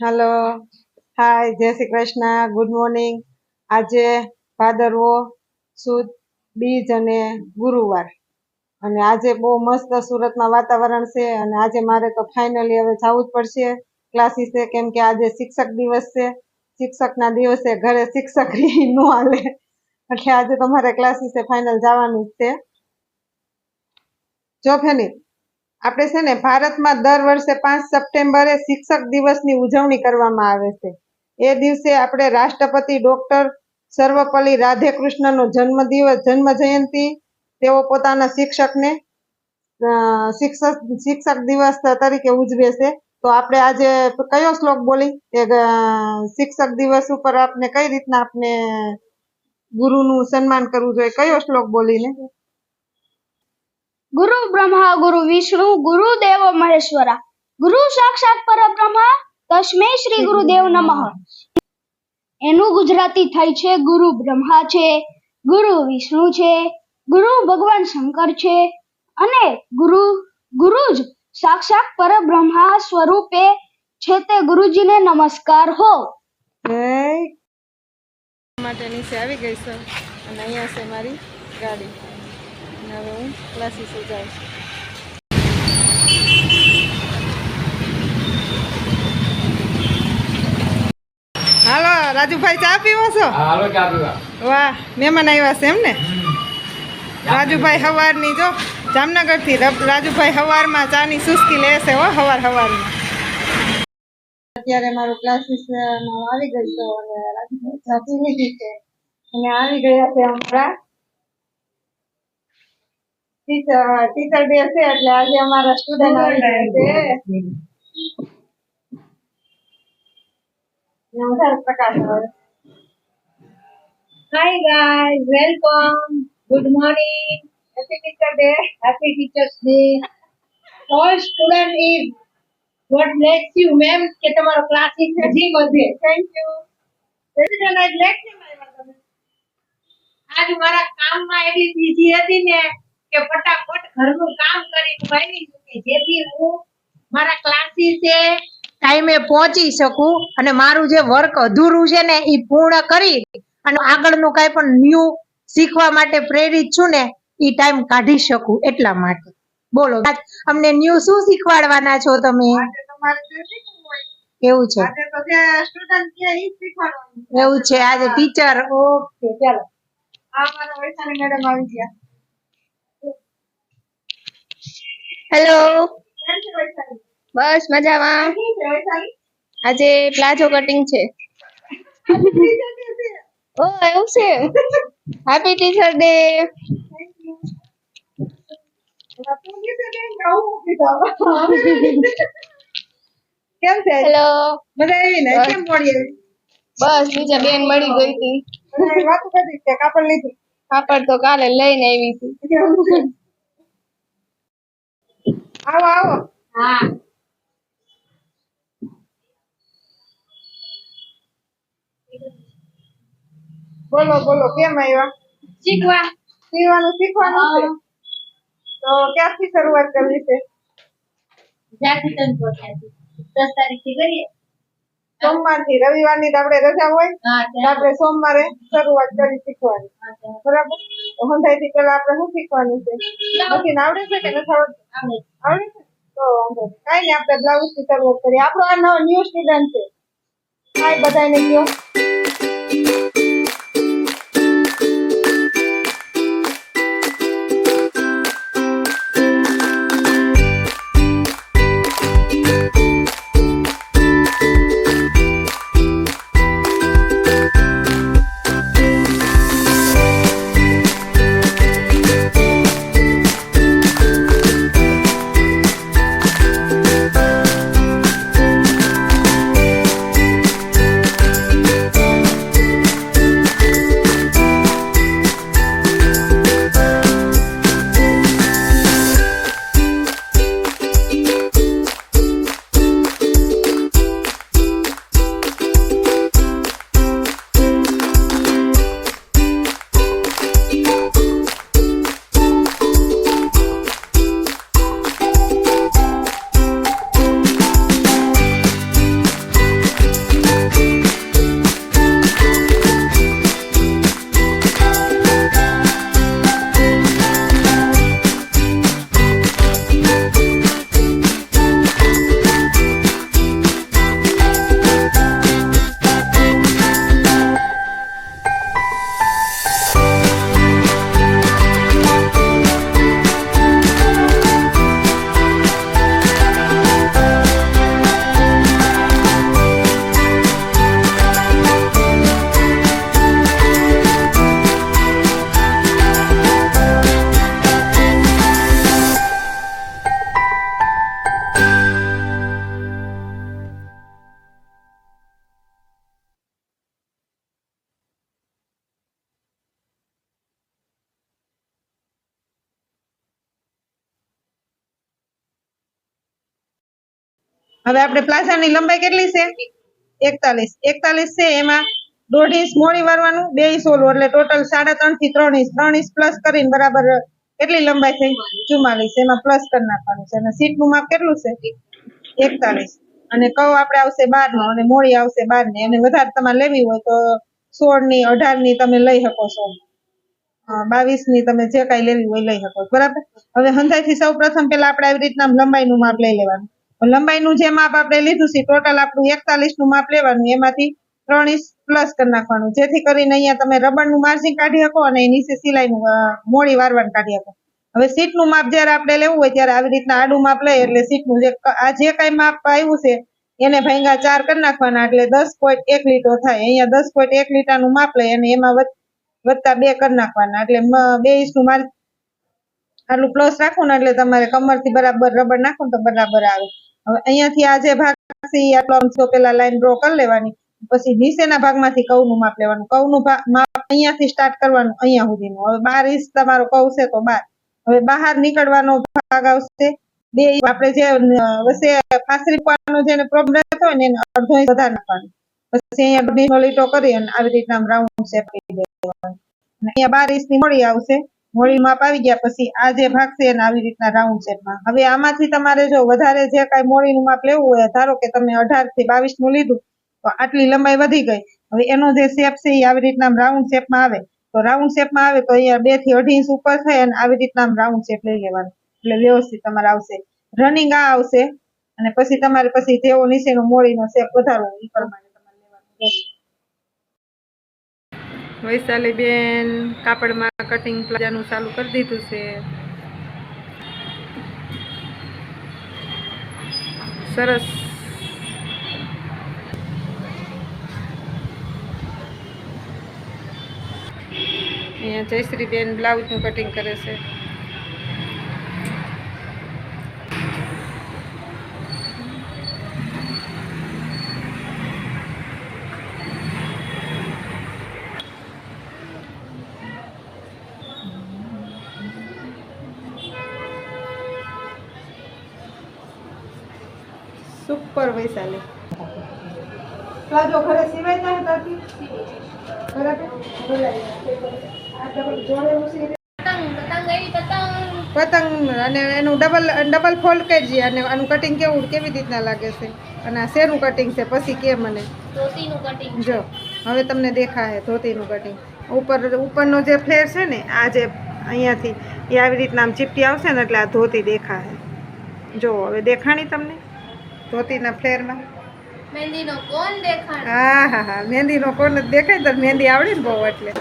હાલો હાય જય Shri Krishna. Good morning આજે ભાદરવો સુદ, બીજ અને ગુરુવાર. અને આજે બહુ મસ્ત સુરતમાં વાતાવરણ છે અને આજે મારે તો ફાઇનલી હવે જવું જ પડશે. ક્લાસીસે કેમ કે આજે શિક્ષક દિવસ છે. શિક્ષકના દિવસે ઘરે શિક્ષક ન હાલે. એટલે આજે તો મારે ક્લાસીસે ફાઇનલ જવાનું જ છે. જો ફેની આપણે છે ને ભારતમાં દર વર્ષે પાંચ સપ્ટેમ્બરે શિક્ષક દિવસની ઉજવણી કરવામાં આવે છે. એ દિવસે આપણે રાષ્ટ્રપતિ ડોક્ટર સર્વપલ્લી રાધેકૃષ્ણનો જન્મદિવસ જન્મ જયંતિ તેઓ પોતાના શિક્ષકને શિક્ષક શિક્ષક દિવસ તરીકે ઉજવે છે. તો આપણે આજે કયો શ્લોક બોલી? કે શિક્ષક દિવસ ઉપર આપણે કઈ રીતના આપણે ગુરુનું સન્માન કરવું જોઈએ? કયો શ્લોક બોલીને? ગુરુ બ્રહ્મા, ગુરુ વિષ્ણુ, ગુરુ દેવો મહેશ્વરા. ગુરુ સાક્ષાત પરબ્રહ્મા, તસ્મે શ્રી ગુરુદેવ નમઃ. એનું ગુજરાતી થાય છે, ગુરુ બ્રહ્મા છે, ગુરુ વિષ્ણુ છે, ગુરુ ભગવાન શંકર છે, અને ગુરુ ગુરુ જ સાક્ષાત પરબ્રહ્મા સ્વરૂપે છે તે ગુરુજીને નમસ્કાર હો. માટેની માટે આવી ગઈ સર. અને અહીંયા છે મારી ગાડી. અને હવે હું ક્લાસીસે જાઉં છું. હાલો રાજુભાઈ ચા પીવો છો? હા, હાલો ચા પીવા. વાહ મહેમાન આવ્યા છે એમ ને? રાજુભાઈ હવારની જો જામનગરથી રાજુભાઈ હવારમાં ચાની સુસ્કી લેશે હો હવાર હવારમાં. અત્યારે મારું ક્લાસીસ આવી ગઈ છું અને રાજુભાઈ ચા પી લીધી છે. અને આવી ગયા છે અમારા ટીચર ટીચર ડે છે એટલે આજે અમારા સ્ટુડન્ટ આવી. ગયા છે Prakash happy teacher day what makes you ma'am કે તમારો ક્લાસ હજી વધે થેન્ક યુ પ્રેસિડન્ટ આજ લેટ કેમ આવ્યા આજ મારા કામમાં એવી બીજી હતી ને કે ફટાફટ ઘરનું કામ કરી હું આવી જેથી હું મારા ક્લાસીસે ટાઈમે પહોંચી શકું અને મારું જે વર્ક અધૂરું છે ને એ પૂર્ણ કરી અને આગળનું કાંઈ પણ ન્યૂ શીખવા માટે પ્રેરિત છું ને એ ટાઈમ કાઢી શકું એટલા માટે. બોલો અમને ન્યૂ શું શીખવાડવાના છો તમે? એવું છે. એવું છે આજે ટીચર ઓકે ચાલો. આ મારા વૈશાલી મેડમ આવી ગયા. હેલો બસ મજામાં. આજે પ્લાઝો કટિંગ છે. ઓ એવું છે? Happy teacher day. કેમ છે? હેલો ને? કેમ મોડી બસ બીજા બેન મળી ગઈ હતી. કાપડ લીધું. કાપડ તો કાલે લઈને આવી હતી. આવો આવો. હા. બોલો બોલો કેમ આવ્યા? શીખવા. સીવાનું શીખવાનું છે? તો ક્યાંથી શરૂઆત કરવી છે? તન પહોંચ્યા દસ તારીખથી કરીએ. સોમવારથી રવિવારની આપડે રજા હોય આપડે સોમવારે શરૂઆત કરી શીખવાની. બરાબર? તો હંધાઈ થી પેલા આપડે શું શીખવાનું છે? પછી આવડે છે કે નથી આવડતું? આવડે છે. તો વાંધો નહીં. કાંઈ નહીં આપણે બ્લાઉઝથી શરૂઆત કરીએ. આપણો આ નવો ન્યૂ સ્ટુડન્ટ છે. હાય બધાને કયો? હવે આપણે પ્લાઝાની લંબાઈ કેટલી છે? એકતાલીસ. એકતાલીસ છે, એમાં દોઢ ઇંચ મોડી વારવાનું, બે ઇંચ ઓલું, એટલે ટોટલ સાડા ત્રણથી ત્રણ ઇંચ. ત્રણ ઇંચ પ્લસ કરીને બરાબર કેટલી લંબાઈ થઈ? ચુમ્માલીસ. એમાં પ્લસ કરી નાખવાનું છે. અને સીટનું માપ કેટલું છે? એકતાલીસ. અને કવ આપણે આવશે બાર નો અને મોડી આવશે બારની અને વધારે તમારે લેવી હોય તો સોળની અઢારની તમે લઈ શકો છો. બાવીસની તમે જે કાંઈ લેવી હોય લઈ શકો બરાબર? હવે હંધાઈ થી સૌ પ્રથમ પેલા આપણે આવી રીતના લંબાઈનું માપ લઈ લેવાનું. લંબાઈનું જે માપ આપણે લીધું છે, ટોટલ આપણું એકતાલીસનું માપ લેવાનું, એમાંથી ત્રણ ઇંચ પ્લસ કરી નાખવાનું. જેથી કરીને અહીંયા તમે રબરનું માર્જિન કાઢી શકો અને નીચે સિલાઈનું મોડી વારવાનું કાઢી શકો. હવે સીટનું માપ જ્યારે આપણે લેવું હોય ત્યારે આવી રીતના આડું માપ લઈએ એટલે સીટનું જે આ જે કાંઈ માપ આવ્યું છે, એને ભાંગા ચાર કરી નાખવાના એટલે દસ પોઈન્ટ એક લીટર થાય. અહીંયા દસ પોઈન્ટ એક લીટરનું માપ લઈએ અને એમાં વત્તા બે કરી નાખવાના. એટલે બે ઇંચનું માર્જ આટલું પ્લસ રાખવું ને એટલે તમારે કમરથી બરાબર રબર નાખો તો બરાબર આવે. અહીંયાથી આ જે ભાગ આટલો આમ પેલા લાઈન ડ્રો કરી લેવાની, પછી નીચેના ભાગમાંથી કવનું માપ લેવાનું. કવનું માપ અહીંયાથી સ્ટાર્ટ કરવાનું, અહીંયા સુધીનું. હવે બાર ઇંચ તમારો કવ છે તો બાર. હવે બહાર નીકળવાનો ભાગ આવશે. બે આપણે જે વચ્ચે ફાસરી પાવાનો જેને પ્રોબ્લેમ હોય ને એને અડધો ઇંચ વધારે નાખવાનો. પછી અહીંયા લીટો કરી અને આવી રીતના રાઉન્ડ શેપ કરી દેવાનો. અહીંયા બાર ઇંચની મળી આવશે. મોડી માપ આવી ગયા પછી આ જે ભાગ છે એને આવી રીતના રાઉન્ડ શેપમાં હવે આમાંથી તમારે જો વધારે જે કાંઈ મોળીનું માપ લેવું હોય, ધારો કે તમે અઢારથી બાવીસનું લીધું, તો આટલી લંબાઈ વધી ગઈ. હવે એનો જે શેપ છે એ આવી રીતના રાઉન્ડ શેપમાં આવે. તો રાઉન્ડ શેપમાં આવે તો અહીંયા બેથી અઢી ઇંચ ઉપર થાય અને આવી રીતના રાઉન્ડ શેપ લઈ લેવાનો. એટલે વ્યવસ્થિત તમારે આવશે. રનિંગ આ આવશે અને પછી તમારે પછી જેવો નીચેનો મોળીનો શેપ વધારવો એ પ્રમાણે તમારે લેવાનું. વૈશાલી બેન કાપડમાં કટિંગ પ્લાઝાનું ચાલુ કરી દીધું છે. સરસ. અહીંયા જયશ્રી બેન બ્લાઉઝનું કટિંગ કરે છે. સુપર લે પ્લાઝો ઘરે સિવાય ના હતા પતંગ અને એનું ડબલ ડબલ ફોલ્ડ કરજે અને આનું કટિંગ કેવું કેવી રીતના લાગે છે? અને આ શેનું કટિંગ છે? પછી કે મને. ધોતીનું કટિંગ જો હવે તમને દેખાય ધોતીનું કટિંગ ઉપર ઉપરનો જે ફ્લેર છે ને આ જે અહીંયાથી એ આવી રીતના આમ ચીપટી આવશે ને એટલે આ ધોતી દેખાય જો હવે દેખાણી તમને? ધોતીના ફ્લેરમાં. મહેંદીનો કોણ દેખાય હા હા હા મહેંદીનો કોણ દેખાય તો મહેંદી આવડે ને બહુ એટલે.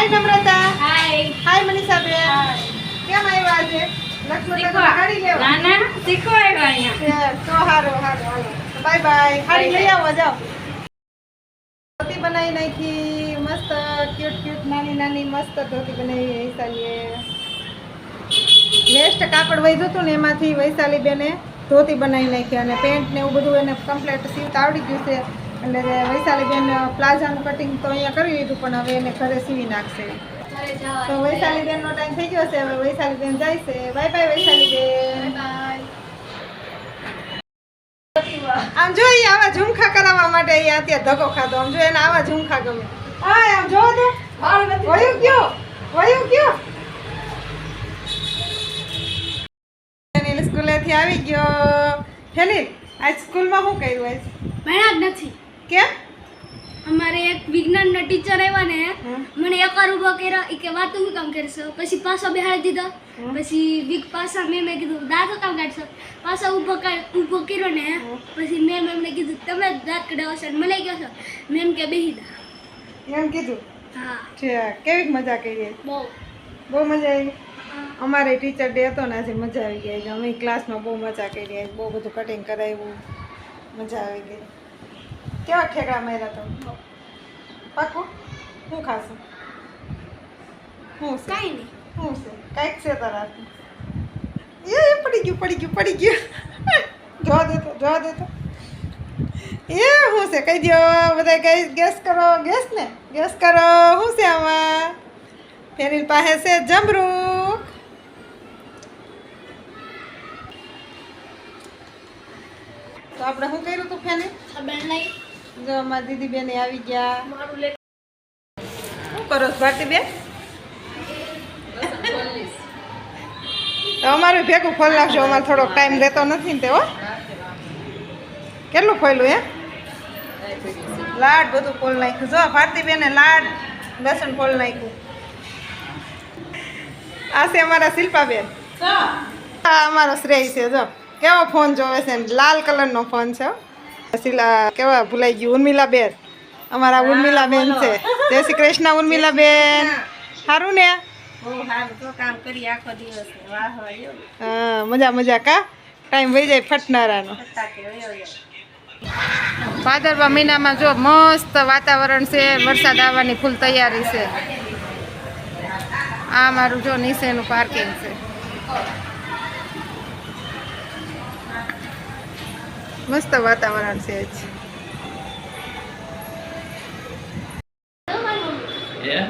હાય નમ્રતા હાય હાય મનીષા બેન કેમ આવ્યા આજે? લક્ષ્મણ ગાડી લેવા. ના ના શીખવાડો અહીંયા. તો હારો હારો બાય બાય ખાડી લઈ આવો જાઓ. ધોતી બનાવી નાખી. મસ્ત ક્યુટ ક્યુટ નાની નાની મસ્ત ધોતી બનાવી વૈશાલીએ. વેસ્ટ કાપડ વધ્યું હતું ને એમાંથી વૈશાલી બેને ધોતી બનાવી નાખી અને પેન્ટ ને એવું બધું એને કમ્પ્લીટ સીવતા આવડી ગયું છે. એટલે કે વૈશાલી બેન પ્લાઝાનું કટિંગ તો અહીંયા કરી લીધું પણ હવે એને ઘરે સીવી નાખશે. તો વૈશાલી બેન નો ટાઈમ થઈ ગયો છે હવે વૈશાલી બેન જાય છે. બાય બાય વૈશાલી બેન આમ જો આવા ઝુમખા કરાવવા માટે અહીંયા અત્યારે ધક્કો ખાધો. આમ જો એને આવા ઝુમખા ગમે. હા આમ જો તો વયું કયો વયું કયો ફેનિલ સ્કૂલેથી આવી ગયો. ફેનિલ આજ સ્કૂલમાં શું કર્યું આજ? ભણ્યા નથી. કેમ? અમારે એક વિજ્ઞાનના ટીચર આવ્યા ને. મને એકવાર ઊભો કર્યો એ કે વાત હું કામ કરશો? પછી પાછો બેહાડી દીધો. પછી વીક પાછા મેં મેં કીધું દાંત કામ કાઢશો. પાછો ઊભો ઊભો કર્યો ને પછી મેં એમને કીધું તમે જ દાંત કઢાવો છો મને કહો છો? મેમ કે બેહી દા. એમ કીધું? હા. કેવી મજા કરી? બહુ. બહુ મજા આવી? અમારે ટીચર ડે હતો ને આજે મજા આવી ગઈ. અમે ક્લાસમાં બહુ મજા કરી બહુ બધું કટિંગ કરાવ્યું. મજા આવી ગઈ. કેવા ઠેકડા માર્યા તો પાકું. શું ખાશું? શું કાંઈ નહીં. શું છે. કાંઈક છે તારા. એ પડી ગયું પડી ગયું પડી ગયું. જોવા દે તો જોવા દે તો. એ શું છે. કહી દો બધા ગેસ ગેસ કરો ગેસ ને? ગેસ કરો. શું છે આમાં? ફેરીલ પાસે છે જમરૂક. તો આપણે શું કર્યું હતું ફેની ખબર નહીં જો અમારા દીદી બેન આવી ગયા. શું કરો છો ભારતી બેન તો અમારું ભેગું ફોલ નાખજો અમારે થોડોક ટાઈમ રહેતો નથી ને તે કેટલું ખોલ્યું એ લાડ બધું ખોલ નાખ્યું. જો ભારતી બેને લાડ લસણ ખોલ નાખ્યું. આ છે અમારા શિલ્પાબેન. આ અમારો શ્રેય છે જો. કેવો ફોન જોવે છે લાલ કલરનો ફોન છે હો. શિલા કેવા ભૂલાઈ ગયું ઉર્મિલા બેન અમારા ઉર્મિલા બેન છે. જય શ્રી કૃષ્ણ ઉર્મિલાબેન. સારું ને? બહુ સારું હા મજા મજા કા? ટાઈમ વહી જાય ફટનારાનો. ભાદરવા મહિનામાં જો મસ્ત વાતાવરણ છે વરસાદ આવવાની ફૂલ તૈયારી છે. આ મારું જો નિશેનું પાર્કિંગ છે. મસ્ત વાતાવરણ છે આજ.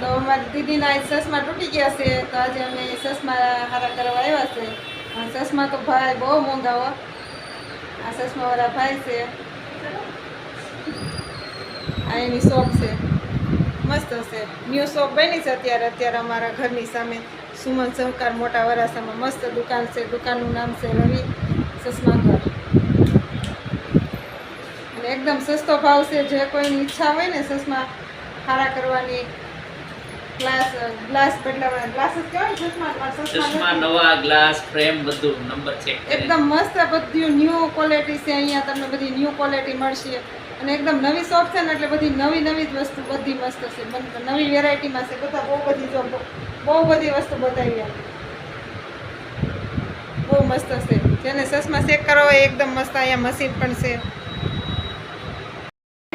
તો અમારી દીદીના આજ ચશ્મા તૂટી ગયા છે તો આજે અમે ચશ્મા હારા કરવા આવ્યા છે. અને ચશ્મા તો ભાઈ બહુ મોંઘા હો. આ ચશ્માવાળા ભાઈ છે. આ એની શોપ છે. મસ્ત છે. ન્યૂ શોપ બની છે અત્યારે. અત્યારે અમારા ઘરની સામે સુમન સહકાર મોટા વરાસામાં મસ્ત દુકાન છે. દુકાનનું નામ છે રવિ ચશ્મા ઘર. અને એકદમ સસ્તો ભાવ છે. જે કોઈની ઈચ્છા હોય ને ચશ્મા સારા કરવાની ગ્લાસ ગ્લાસ બદલાવાના. ગ્લાસ જ કહેવાય ચશ્મા નવા ગ્લાસ ફ્રેમ બધું નંબર છે. એકદમ મસ્ત બધું ન્યૂ ક્વોલિટી છે. અહીંયા તમને બધી ન્યૂ ક્વોલિટી મળશે. અને એકદમ નવી શોપ છે ને એટલે બધી નવી નવી જ વસ્તુ બધી મસ્ત છે. નવી વેરાયટીમાં છે. બધા બહુ બધી જો બહુ- બધી વસ્તુ બતાવી બહુ મસ્ત છે. જેને સસમાં શેક કરવા હોય એકદમ મસ્ત અહીંયા મશીન પણ છે.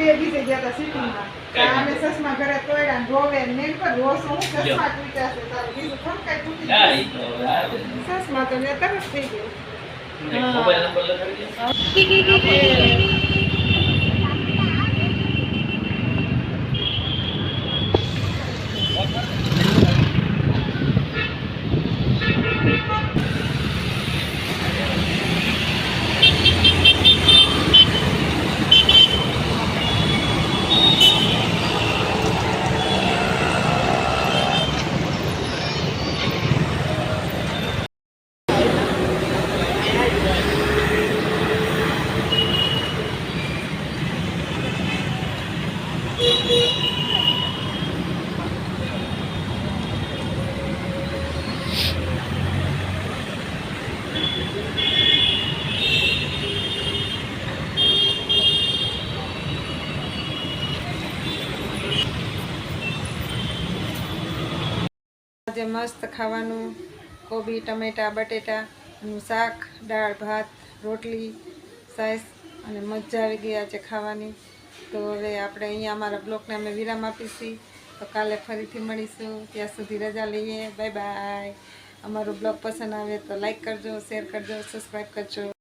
બે બીજે ગયા હતા સિટીમાં. અમે ચશ્મા ઘરે તોડ્યા ને રોવે ને મેં કીધું, રોશો હું ચશ્મા તૂટ્યા છે. તારું બીજું થોડું કાંઈ તૂટી ગયું. ચશ્મા તો મેં તરત થઈ ગયું. આજે મસ્ત ખાવાનું. કોબી, ટમેટા બટેટાનું શાક, દાળ, ભાત, રોટલી, સાઈસ અને મજા આવી ગઈ આજે ખાવાની. તો હવે આપણે અહીંયા અમારા બ્લોગને અમે વિરામ આપીશી. તો કાલે ફરીથી મળીશું. ત્યાં સુધી રજા લઈએ. Bye bye. અમારો બ્લોગ પસંદ આવે તો લાઈક કરજો, શેર કરજો, સબસ્ક્રાઈબ કરજો.